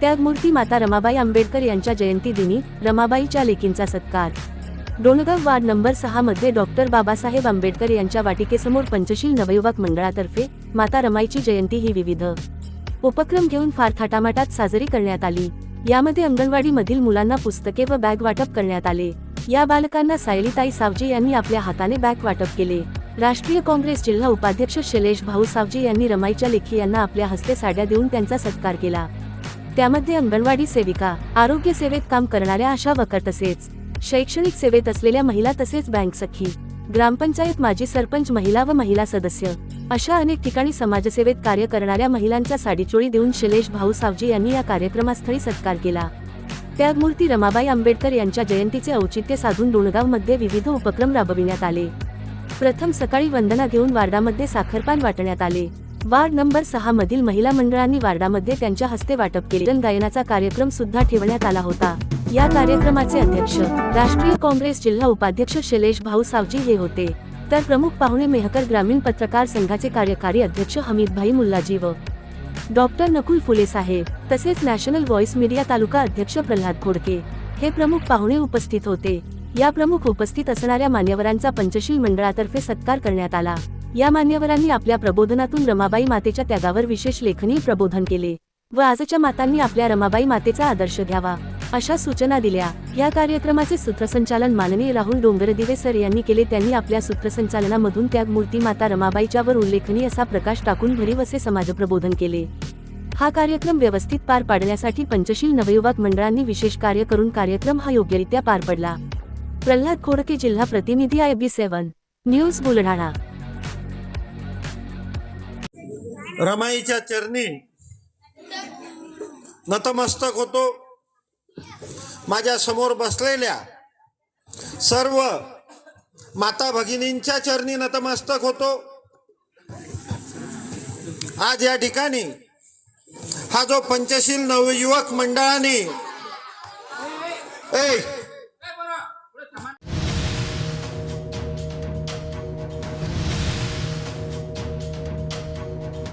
त्यागमूर्ती माता रमाबाई आंबेडकर यांच्या जयंती दिनी रमाबाईच्या लेकींचा सत्कार. डोणगाव वार्ड नंबर सहा मध्ये डॉक्टर बाबासाहेब आंबेडकर यांच्या वाटिकेसमोर पंचशील नवयुवक मंडळातर्फे माता रमाईची जयंती ही विविध उपक्रम घेऊन फार थाटामाटात साजरी करण्यात आली. यामध्ये अंगणवाडी मधील मुलांना पुस्तके व बॅग वाटप करण्यात आले. या बालकांना सायलीताई सावजी यांनी आपल्या हाताने बॅग वाटप केले. राष्ट्रीय काँग्रेस जिल्हा उपाध्यक्ष शैलेश भाऊ सावजी यांनी रमाईच्या लेखी यांना आपल्या हस्ते साड्या देऊन त्यांचा सत्कार केला. त्यामध्ये अंगणवाडी सेविका आरोग्य सेवेत काम करणाऱ्या आशा वकर तसेच शैक्षणिक सेवेत असलेल्या महिला तसेच बँक सखी ग्रामपंचायत माजी सरपंच महिला व महिला सदस्य अशा अनेक ठिकाणी समाजसेवेत कार्य करणाऱ्या महिलांचा साडीचोळी देऊन शैलेश भाऊ सावजी यांनी या कार्यक्रमास्थळी सत्कार केला. त्यागमूर्ती रमाबाई आंबेडकर यांच्या जयंतीचे औचित्य साधून डोणगावमध्ये विविध उपक्रम राबविण्यात आले. प्रथम सकाळी वंदना घेऊन वार्डामध्ये साखरपान वाटण्यात आले. वार्ड नंबर सहा मधील महिला मंडळांनी वार्डामध्ये त्यांच्या हस्ते वाटप केले. गायनाचा कार्यक्रम सुद्धा ठेवण्यात आला होता. या कार्यक्रमाचे अध्यक्ष राष्ट्रीय काँग्रेस जिल्हा उपाध्यक्ष शैलेश भाऊ सावजी हे होते. तर प्रमुख पाहुणे मेहकर ग्रामीण पत्रकार संघाचे कार्यकारी अध्यक्ष हमीदभाई मुल्लाजी व डॉक्टर नकुल फुले साहेब तसेच नॅशनल व्हॉइस मीडिया तालुका अध्यक्ष प्रल्हाद खोडके हे प्रमुख पाहुणे उपस्थित होते. या प्रमुख उपस्थित असणाऱ्या मान्यवरांचा पंचशील मंडळातर्फे सत्कार करण्यात आला. या मान्यवरांनी आपल्या प्रबोधनातून रमाबाई मातेच्या त्यागावर विशेष लेखनी प्रबोधन केले व आजच्या मातांनी आपल्या रमाबाई मातेचा आदर्श घ्यावा अशा सूचना दिल्या. या कार्यक्रमाचे सूत्रसंचालन माननीय राहुल डोंगरदिवे सर यांनी केले. त्यांनी आपल्या सूत्रसंचालनामधून त्याग मूर्ती माता रमाबाईच्यावर उल्लेखनीय असा प्रकाश टाकून भरीव असे समाजप्रबोधन केले. हा कार्यक्रम व्यवस्थित पार पाडण्यासाठी पंचशील नवयुवक मंडळांनी विशेष कार्य करून कार्यक्रम हा योग्यरित्या पार पडला. प्रल्हाद खोडके जिल्हा प्रतिनिधी I B seven news Buldhana. रमाईच्या चरणी. नतमस्तक होतो. माझ्यासमोर बसलेल्या सर्व माता भगिनींच्या चरणी नतमस्तक होतो. आज या ठिकाणी हा जो पंचशील नवयुवक मंडळाने ए